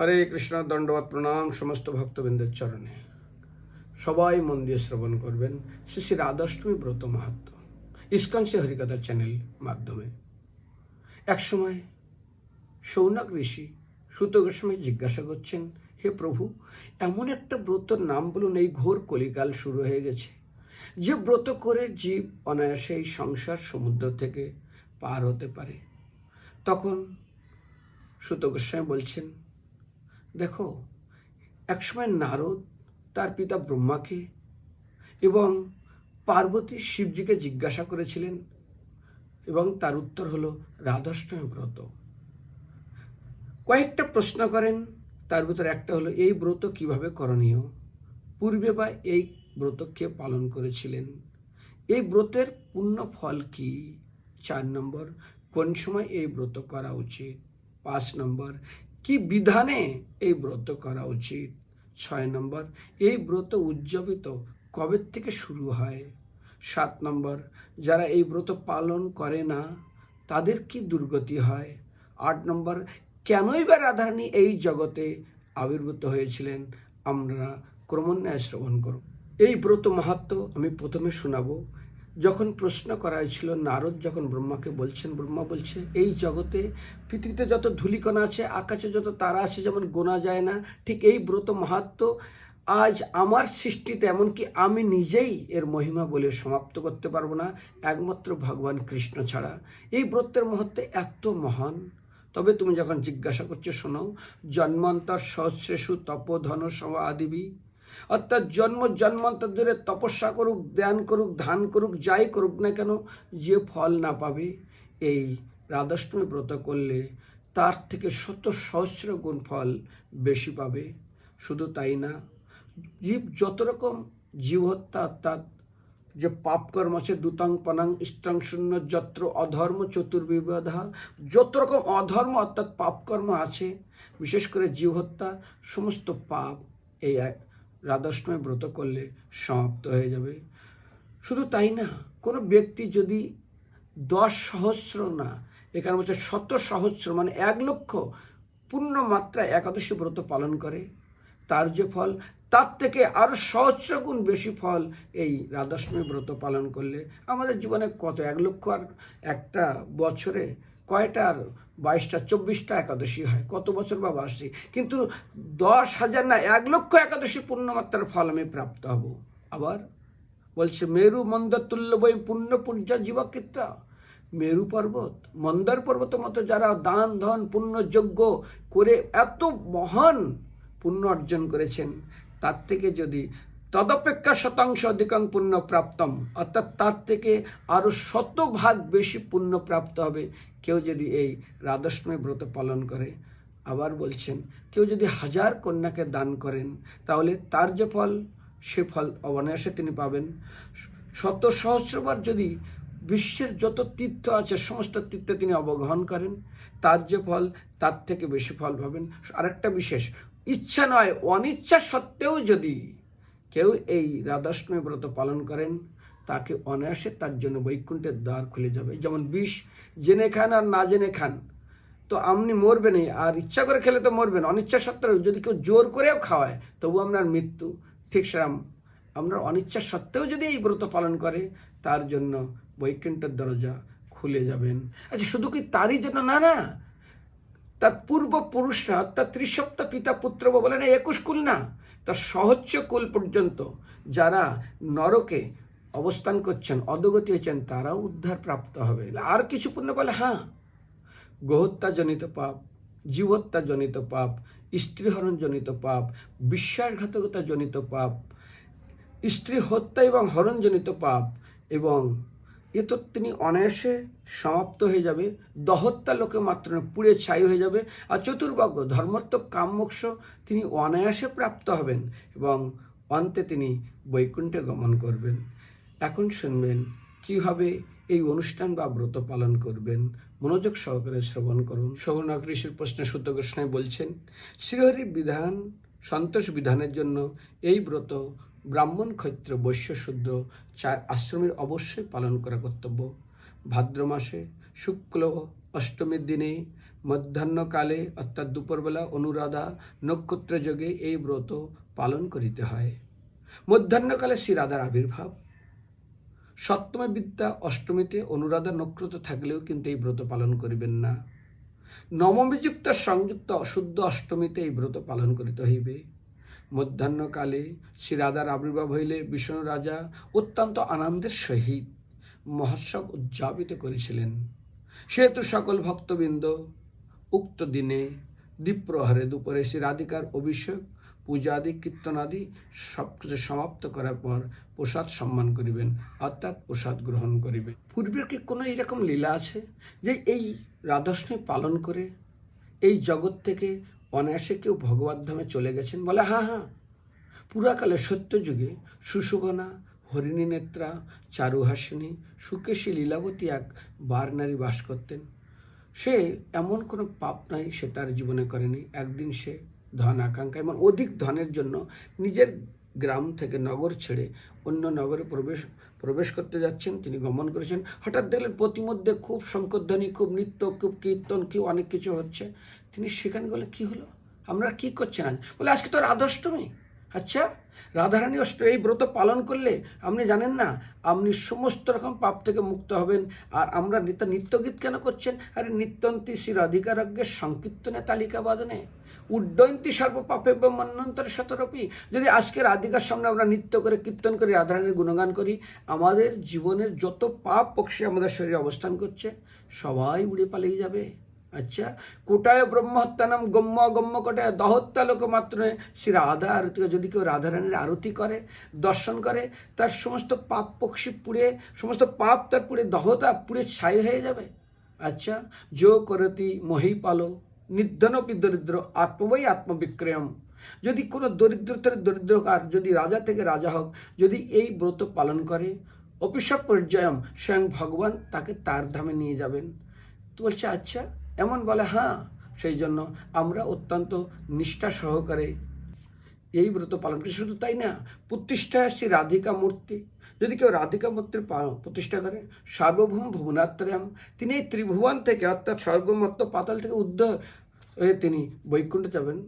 হরে কৃষ্ণ দণ্ডবত প্রণাম, সমস্ত ভক্তবৃন্দের চরণে। সবাই মন দিয়ে শ্রবণ করবেন। শ্রী শ্রী রাধাষ্টমী ব্রত মাহাত্ম। ইস্কন সে হরিকথা চ্যানেল মাধ্যমে। একসময় সৌনক ঋষি সুত গোস্বামী জিজ্ঞাসা করছেন, হে প্রভু, এমন একটা ব্রতর নাম বলুন, এই ঘোর কলিকাল শুরু হয়ে গেছে। যে ব্রত করে জীব অনায়াসে এই সংসার সমুদ্র থেকে পার হতে পারে। তখন সুত গোস্বামী বলছেন দেখো, একসময় নারদ তার পিতা ব্রহ্মাকে এবং পার্বতী শিবজিকে জিজ্ঞাসা করেছিলেন এবং তার উত্তর হলো, রাধাষ্টমী ব্রত। কয়েকটা প্রশ্ন করেন, তার ভিতরে একটা হলো, এই ব্রত কীভাবে করণীয়? পূর্বে বা এই ব্রত কে পালন করেছিলেন? এই ব্রতের পূর্ণ ফল কি? চার নম্বর, কোন সময় এই ব্রত করা উচিত? পাঁচ নম্বর কি বিধানে এই ব্রত করা উচিত? ছয় নম্বর, এই ব্রত উদযাপিত কবে থেকে শুরু হয়? সাত নম্বর, যারা এই ব্রত পালন করে না, তাদের কি দুর্গতি হয়? আট নম্বর, কেনই বা রাধারানী এই জগতে আবির্ভূত হয়েছিলেন? আমরা ক্রমান্বয়ে শ্রবণ করব। এই ব্রত মাহাত্ম আমি প্রথমে শোনাবো। যখন প্রশ্ন করা হয়েছিল, নারদ যখন ব্রহ্মাকে বলছেন, ব্রহ্মা বলছে, এই জগতে পৃথিবীতে যত ধুলিকণা আছে, আকাশে যত তারা আছে, যেমন গোনা যায় না, ঠিক এই ব্রত মাহাত্ম আজ আমার সৃষ্টিতে, এমনকি আমি নিজেই এর মহিমা বলে সমাপ্ত করতে পারব না, একমাত্র ভগবান কৃষ্ণ ছাড়া। এই ব্রতের মহত্বে এত মহান। তবে তুমি যখন জিজ্ঞাসা করছ, শোনো, জন্মান্তর সহস্রেষু তপধন সম আদিবি অর্থাৎ জন্ম, জন্মান্তর ধরে তপস্যা করুক, ধ্যান করুক, ধান করুক, যাই করুক না কেন, যে ফল না পাবে, এই রাধাষ্টমী ব্রত করলে তার থেকে শত সহস্র গুণ ফল বেশি পাবে। শুধু তাই না, জীব যত রকম জীব হত্যা, অর্থাৎ যে পাপকর্ম আছে, দুতাং, পনাং ইষ্টং শূন্য, যত্র, অধর্ম, চতুর্বিবাধা, যত রকম অধর্ম, অর্থাৎ পাপকর্ম আছে, বিশেষ করে জীব হত্যা, সমস্ত পাপ এই এক রাধাষ্টমী ব্রত করলে সমাপ্ত হয়ে যাবে। শুধু তাই না, কোনো ব্যক্তি যদি দশ সহস্র না, এখানে বলছে শত সহস্র মানে এক লক্ষ পূর্ণ মাত্রায় একাদশী ব্রত পালন করে, তার যে ফল, তার থেকে আরও সহস্র গুণ বেশি ফল এই রাধাষ্টমী ব্রত পালন করলে। আমাদের জীবনে কত, এক লক্ষ আর একটা বছরে কয়টা আর বাইশটা, চব্বিশটা একাদশী হয়? কত বছর বা বার্ষিক কিন্তু দশ হাজার না, এক লক্ষ একাদশী পূর্ণমাত্রার ফল আমি প্রাপ্ত হব। আবার বলছে, মেরু মন্দর তুল্য বই পুণ্য পূর্য জীবকীর্তা মেরু পর্বত, মন্দার পর্বত মতো যারা দান, ধন, পুণ্য যজ্ঞ করে এত মহান পুণ্য অর্জন করেছেন, তার থেকে যদি তদপেক্ষা শতাংশ অধিকাং পুণ্য প্রাপ্তম। অর্থাৎ তার থেকে আরও শতভাগ বেশি পুণ্য প্রাপ্ত হবে। কেউ যদি এই রাধাষ্টমী ব্রত পালন করে, আবার বলছেন, কেউ যদি হাজার কন্যাকে দান করেন, তাহলে তার যে ফল, সে ফল অনায়াসে তিনি পাবেন। শত সহস্রবার যদি বিশ্বের যত তীর্থ আছে, সমস্ত তীর্থে তিনি অবগাহন করেন, তার যে ফল, তার থেকে বেশি ফল পাবেন। আরেকটা বিশেষ, ইচ্ছা নয়, অনিচ্ছা সত্ত্বেও যদি কেউ এই রাধাষ্টমী ব্রত পালন করেন, তাকে অনায়াসে তার জন্য বৈকুণ্ঠের দ্বার খুলে যাবে। যেমন বিষ, জেনে খান আর না জেনে খান। তো আপনি মরবেনই আর ইচ্ছা করে খেলে তো মরবেন। অনিচ্ছা সত্ত্বেও যদি কেউ জোর করেও খাওয়ায়, তবু আপনার মৃত্যু। ঠিক সেরাম, আপনার অনিচ্ছা সত্ত্বেও যদি এই ব্রত পালন করে, তার জন্য বৈকুণ্ঠের দরজা খুলে যাবেন। আচ্ছা শুধু কি তারই জন্য? না না। তার পূর্বপুরুষরা অর্থাৎ ত্রিসপ্তা পিতা পুত্র বলে না, একুশ কুল না, তার সহস্য কুল পর্যন্ত যারা নরকে অবস্থান করছেন, অধগতি হয়েছেন তারাও উদ্ধার প্রাপ্ত হবে। আর কিছু পুণ্য বলে হ্যাঁ গোহত্যাজনিত পাপ জীবহত্যাজনিত পাপ স্ত্রীহরণ জনিত পাপ বিশ্বাসঘাতকতা জনিত পাপ স্ত্রী হত্যা এবং হরণজনিত পাপ এবং এ তো তিনি অনায়াসে সমাপ্ত হয়ে যাবে। দহত্যা লোকে মাত্র পুড়ে ছাই হয়ে যাবে। আর চতুর্ভাগ্য, ধর্মত্ব, কামমোক্ষ তিনি অনায়াসে প্রাপ্ত হবেন এবং অন্তে তিনি বৈকুণ্ঠে গমন করবেন। এখন শুনবেন, কীভাবে এই অনুষ্ঠান বা ব্রত পালন করবেন? মনোযোগ সহকারে শ্রবণ করুন। সৌনক ঋষির প্রশ্নে সূত্র কৃষ্ণায় বলছেন শ্রীহরি বিধান, সন্তোষ বিধানের জন্য এই ব্রত ব্রাহ্মণ ক্ষত্র বৈশ্য শূদ্র চার আশ্রমের অবশ্যই পালন করা কর্তব্য। ভাদ্র মাসে শুক্ল অষ্টমীর দিনে মধ্যাহ্নকালে অর্থাৎ দুপুরবেলা অনুরাধা নক্ষত্র যোগে এই ব্রত পালন করিতে হয়। মধ্যাহ্নকালে শ্রী রাধার আবির্ভাব। সপ্তমী বিদ্যা অষ্টমীতে অনুরাধা নক্ষত্র থাকলেও কিন্তু এই ব্রত পালন করিবেন না। নবমীযুক্ত সংযুক্ত অশুদ্ধ অষ্টমীতে এই ব্রত পালন করিতে হইবে। মধ্যাহ্নকালে শ্রী রাধার আবির্ভাব হইলে বিষ্ণু রাজা অত্যন্ত আনন্দের সহিত মহোৎসব উদযাপিত করেছিলেন। সেহেতু সকল ভক্তবৃন্দ উক্ত দিনে দ্বীপ্রহরে দুপুরে শ্রী রাধিকার অভিষেক পূজাদি কীর্তনাদি সব কিছু সমাপ্ত করার পর প্রসাদ সম্মান করিবেন, অর্থাৎ প্রসাদ গ্রহণ করিবে পূর্বের কি কোনো এরকম লীলা আছে যে এই রাধাষ্টমী পালন করে এই জগৎ থেকে অনায়াসে কেউ ভগবত ধামে চলে গেছেন বলে হ্যাঁ হ্যাঁ পুরাকালে সত্যযুগে সুশোভনা, হরিণী নেত্রা, চারুহাসিনী, সুকেশী লীলাবতী এক বার নারী বাস করতেন। সে এমন কোনো পাপ নাই সে তার জীবনে করেনি। একদিন সে ধন আকাঙ্ক্ষা, এবং অধিক ধনের জন্য নিজের গ্রাম থেকে নগর ছেড়ে অন্য নগরে প্রবেশ প্রবেশ করতে যাচ্ছেন, তিনি গমন করেছেন। হঠাৎ দেখলেন প্রতিমধ্যে খুব শঙ্করধ্বনি, খুব নৃত্য, খুব কীর্তন কি অনেক কিছু হচ্ছে। তিনি সেখানে গেলে কী হলো? আমরা কি করছেন আজ? বলে, আজকে তো রাধাষ্টমী আচ্ছা রাধারানী অষ্ট এই ব্রত পালন করলে আপনি জানেন না, আপনি সমস্ত রকম পাপ থেকে মুক্ত হবেন। আর আমরা নিত্য নিত্যগীত কেন করছেন? আরে নিত্যন্তী শ্রী রাধিকারজ্ঞের সংকীর্তনে তালিকা বাদনে উড্ডয়ন্তী সর্বপাপে মন্যন্তর শতরূপী। যদি আজকে রাধিকার সামনে আমরা নৃত্য করে কীর্তন করি, রাধারানীর গুণগান করি, আমাদের জীবনের যত পাপ পক্ষে আমাদের শরীরে অবস্থান করছে, সবাই উড়ে পালিয়ে যাবে। আচ্ছা কোটায় ব্রহ্মহত্যানাম গম্য গম্য কোটায় দহত্যা লোক মাত্র শ্রী রাধা আরতি যদি কেউ রাধারানীর আরতি করে, দর্শন করে, তার সমস্ত পাপ পক্ষী পুড়ে, সমস্ত পাপ তার পুড়ে, দহতা পুড়ে ছাই হয়ে যাবে। আচ্ছা যো করতি মহি মহিপালো, নির্ধনপি দরিদ্র আত্মবই আত্মবিক্রয়ম। যদি কোনো দরিদ্র থেকে দরিদ্র আর যদি রাজা থেকে রাজা হোক, যদি এই ব্রত পালন করে অপিসব পর্যায়ম স্বয়ং ভগবান তাকে তার ধামে নিয়ে যাবেন। তো বলছে আচ্ছা এমন বলে হ্যাঁ সেই জন্য আমরা অত্যন্ত নিষ্ঠা সহকারে এই ব্রত পালন করি। শুধু তাই না প্রতিষ্ঠা শ্রী রাধিকা মূর্তি, যদি কেউ রাধিকা মূর্তির প্রতিষ্ঠা করে, সার্বভৌম ভুবনাত্রয়াম, তিনি এই ত্রিভুবন থেকে অর্থাৎ স্বর্গমত্ত পাতাল থেকে উদ্ধ হয়ে তিনি বৈকুণ্ঠে যাবেন।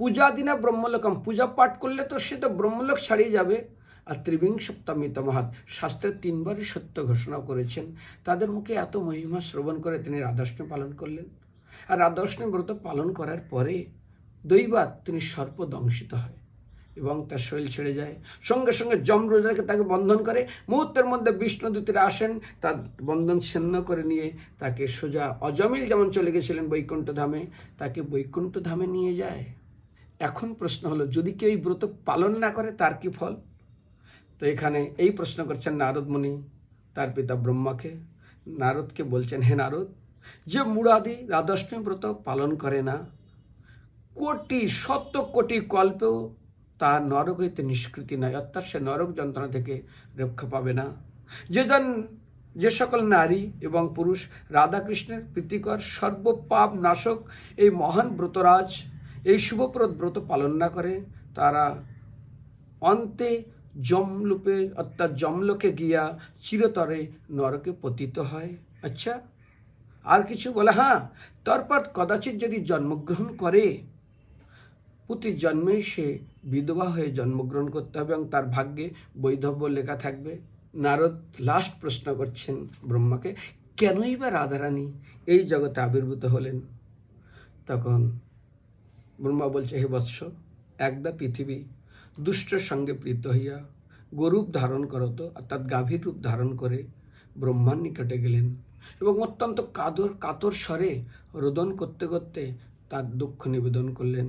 পূজা দিনা ব্রহ্মলোকম, পূজা পাঠ করলে তো সে তো ব্রহ্মলোক ছাড়িয়ে যাবে। আর ত্রিবিংশপ্তামিত মহাত শাস্ত্রের তিনবারই সত্য ঘোষণা করেছেন। তাদের মুখে এত মহিমা শ্রবণ করে তিনি রাধাষ্টমী পালন করলেন। আর রাধাষ্টমী ব্রত পালন করার পরে দৈবাত তিনি সর্প দংশিত হয় এবং তার শরীর ছেড়ে যায়। সঙ্গে সঙ্গে যমরোজাকে তাকে বন্ধন করে। মুহূর্তের মধ্যে বিষ্ণুদূতীরা আসেন, তার বন্ধন ছিন্ন করে নিয়ে তাকে সোজা অজমিল যেমন চলে গেছিলেন বৈকুণ্ঠ ধামে তাকে বৈকুণ্ঠ ধামে নিয়ে যায়। এখন প্রশ্ন হলো, যদি কেউ এই ব্রত পালন না করে, তার কি ফল? তো এখানে এই প্রশ্ন করছেন নারদ মুনি, তার পিতা ব্রহ্মাকে। নারদকে বলছেন, হে নারদ, যে মুরাদি রাধাষ্টমী ব্রত পালন করে না, কোটি, শত কোটি কল্পেও তার নরক হইতে নিষ্কৃতি নয় অর্থাৎ সে নরক যন্ত্রণা থেকে রক্ষা পাবে না। যেজন যে সকল নারী এবং পুরুষ রাধাকৃষ্ণের প্রীতিকর সর্বপাপ নাশক এই মহান ব্রতরাজ, এই শুভপ্রদ ব্রত পালন না করে, তারা অন্তে জমলুপে অর্থাৎ জমলোকে গিয়া চিরতরে নরকে পতিত হয়। আচ্ছা আর কিছু বলে? হ্যাঁ তারপর কদাচিৎ যদি জন্মগ্রহণ করে প্রতি জন্মেই সে বিধবা হয়ে জন্মগ্রহণ করতে হবে এবং তার ভাগ্যে বৈধব্য লেখা থাকবে। নারদ লাস্ট প্রশ্ন করছেন ব্রহ্মাকে, কেনই বা রাধারানী এই জগতে আবির্ভূত হলেন? তখন ব্রহ্মা বলছে, হে বৎস একদা পৃথিবী দুষ্টের সঙ্গে প্রীত হইয়া গরূপ ধারণ করত, অর্থাৎ গাভীর রূপ ধারণ করে ব্রহ্মার নিকটে গেলেন এবং অত্যন্ত কাদর কাতর স্বরে রোদন করতে করতে তার দুঃখ নিবেদন করলেন।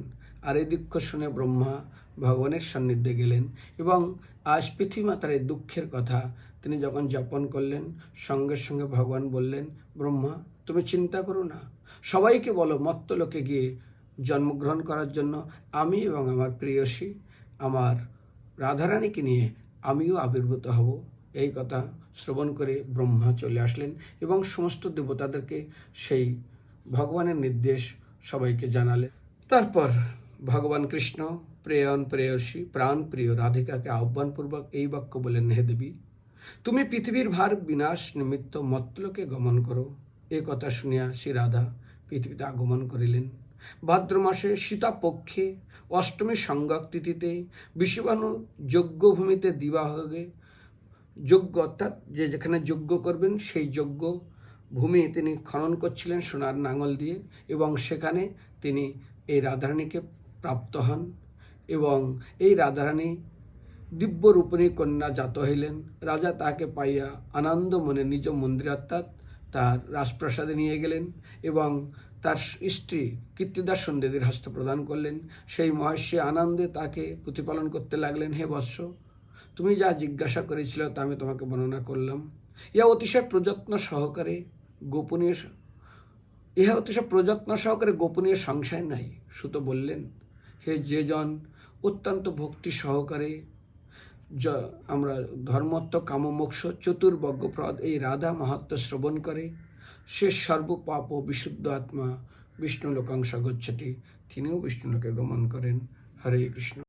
আর এই দুঃখ শুনে ব্রহ্মা ভগবানের সান্নিধ্যে গেলেন এবং আজ পৃথিবীমাতার এই দুঃখের কথা তিনি যখন যাপন করলেন, সঙ্গে সঙ্গে ভগবান বললেন, ব্রহ্মা, তুমি চিন্তা করো না। সবাইকে বলো মত্ত লোকে গিয়ে জন্মগ্রহণ করার জন্য আমি এবং আমার প্রিয়সী আমার রাধারানীকে নিয়ে আমিও আবির্ভূত হব। এই কথা শ্রবণ করে ব্রহ্মা চলে আসলেন এবং সমস্ত দেবতাদেরকে সেই ভগবানের নির্দেশ সবাইকে জানালেন। তারপর ভগবান কৃষ্ণ, প্রেয়ন প্রেয়সী, প্রাণ প্রিয় রাধিকাকে আহ্বানপূর্বক এই বাক্য বলেন, হে দেবী, তুমি পৃথিবীর ভার বিনাশ নিমিত্ত মত্তলোকে গমন করো। এ কথা শুনিয়া শ্রী রাধা পৃথিবীতে আগমন করিলেন। ভাদ্র মাসে সীতাপক্ষে অষ্টমী সংজ্ঞক তিথিতে বিশ্ববানু যজ্ঞভূমিতে দিবাভাগে যজ্ঞ অর্থাৎ যে যেখানে যজ্ঞ করবেন সেই যজ্ঞ ভূমি তিনি খনন করছিলেন সোনার নাঙল দিয়ে এবং সেখানে তিনি এই রাধারানীকে প্রাপ্ত হন এবং এই রাধারানী দিব্য রূপিণী কন্যা জাত হইলেন। রাজা তাহাকে পাইয়া আনন্দ মনে নিজ মন্দির অর্থাৎ তার রাজপ্রাসাদে নিয়ে গেলেন এবং তার স্ত্রী কীর্তিদাস সন্ধ্যেদের হস্তে প্রদান করলেন। সেই মহর্ষি আনন্দে তাকে প্রতিপালন করতে লাগলেন, হে বৎস, তুমি যা জিজ্ঞাসা করেছিল তা আমি তোমাকে বর্ণনা করলাম। ইহা অতিশয় প্রযত্ন সহকারে গোপনীয় ইহা অতিশয় প্রযত্ন সহকারে গোপনীয় সংশয় নাই। সুত বললেন, হে যে জন অত্যন্ত ভক্তি সহকারে আমরা ধর্মত্ব, কামমোক্ষ চতুর্বজ্ঞপ্রদ এই রাধা মাহাত্ম শ্রবণ করে। সে সর্বপাপ ও বিশুদ্ধ আত্মা বিষ্ণু লোকাংশ গচ্ছটি তিনিও বিষ্ণুলোকে গমন করেন। হরে কৃষ্ণ।